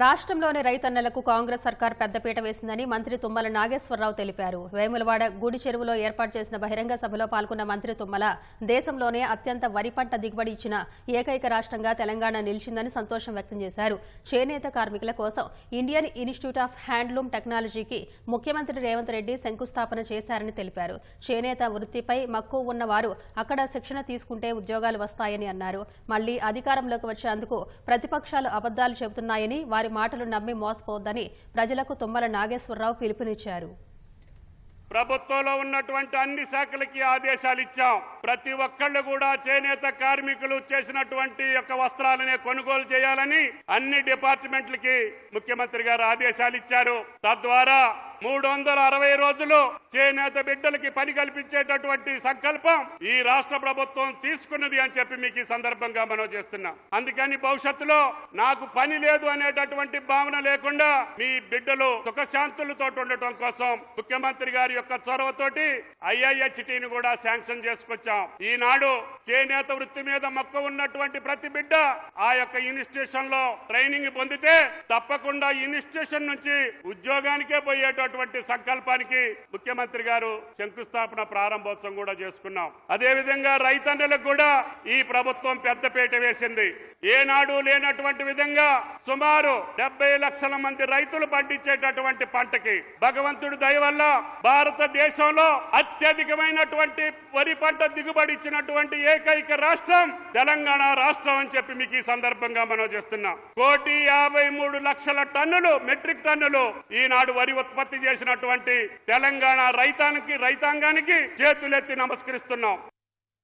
రాష్ట్రంలోని రైతన్నలకు కాంగ్రెస్ సర్కార్ పెద్దపీట వేసిందని మంత్రి తుమ్మల నాగేశ్వరరావు తెలిపారు. వేములవాడ గుడి చెరువులో ఏర్పాటు చేసిన బహిరంగ సభలో పాల్గొన్న మంత్రి తుమ్మల దేశంలోనే అత్యంత వరి పంట దిగుబడి ఇచ్చిన ఏకైక రాష్ట్రంగా తెలంగాణ నిలిచిందని సంతోషం వ్యక్తం చేశారు. చేనేత కార్మికుల కోసం ఇండియన్ ఇన్స్టిట్యూట్ ఆఫ్ హ్యాండ్లూమ్ టెక్నాలజీకి ముఖ్యమంత్రి రేవంత్ రెడ్డి శంకుస్థాపన చేశారని తెలిపారు. చేనేత వృత్తిపై మక్కువ ఉన్న వారు అక్కడ శిక్షణ తీసుకుంటే ఉద్యోగాలు వస్తాయని అన్నారు. మళ్ళీ అధికారంలోకి వచ్చేందుకు ప్రతిపక్షాలు అబద్దాలు చెబుతున్నాయని వారు మాటలు నమ్మి మోసపోవద్దని ప్రజలకు తుమ్మల నాగేశ్వరరావు పిలుపునిచ్చారు. ప్రభుత్వంలో ఉన్నటువంటి అన్ని శాఖలకి ఆదేశాలు ఇచ్చాం. ప్రతి ఒక్కళ్ళు కూడా చేనేత కార్మికులు చేసినటువంటి యొక్క వస్త్రాలనే కొనుగోలు చేయాలని అన్ని డిపార్ట్మెంట్లకి ముఖ్యమంత్రి గారు ఆదేశాలు ఇచ్చారు. తద్వారా మూడు వందల అరవై రోజులు చేనేత బిడ్డలకి పని కల్పించేటటువంటి సంకల్పం ఈ రాష్ట్ర ప్రభుత్వం తీసుకున్నది అని చెప్పి మీకు ఈ సందర్భంగా మనం చేస్తున్నాం. అందుకని భవిష్యత్తులో నాకు పని లేదు అనేటటువంటి భావన లేకుండా మీ బిడ్డలు సుఖశాంతులతో ఉండటం కోసం ముఖ్యమంత్రి గారి యొక్క చొరవతోటి ఐఐహెచ్టీని కూడా శాంక్షన్ చేసుకొచ్చాం. ఈనాడు చేనేత వృత్తి మీద మక్కువ ఉన్నటువంటి ప్రతి బిడ్డ ఆ యొక్క ఇన్స్టిట్యూషన్లో ట్రైనింగ్ పొందితే తప్పకుండా ఇన్స్టిట్యూషన్ నుంచి ఉద్యోగానికే పోయేటటువంటి సంకల్పానికి ముఖ్యమంత్రి గారు శంకుస్థాపన ప్రారంభోత్సవం కూడా చేసుకున్నాం. అదే విధంగా రైతన్నులకు కూడా ఈ ప్రభుత్వం పెద్దపీట వేసింది. ఏనాడు లేనటువంటి విధంగా సుమారు డెబ్బై లక్షల మంది రైతులు పండించేటటువంటి పంటకి భగవంతుడి దయ వల్ల భారతదేశంలో అత్యధికమైనటువంటి వరి పంట దిగుబడి ఇచ్చినటువంటి ఏకైక రాష్ట్రం తెలంగాణ రాష్ట్రం అని చెప్పి మీకు ఈ సందర్భంగా మనం చేస్తున్నాం. కోటి యాభై మూడు లక్షల టన్నులు మెట్రిక్ టన్నులు ఈనాడు వరి ఉత్పత్తి చేసినటువంటి తెలంగాణ రైతానికి రైతాంగానికి చేతులెత్తి నమస్కరిస్తున్నాం.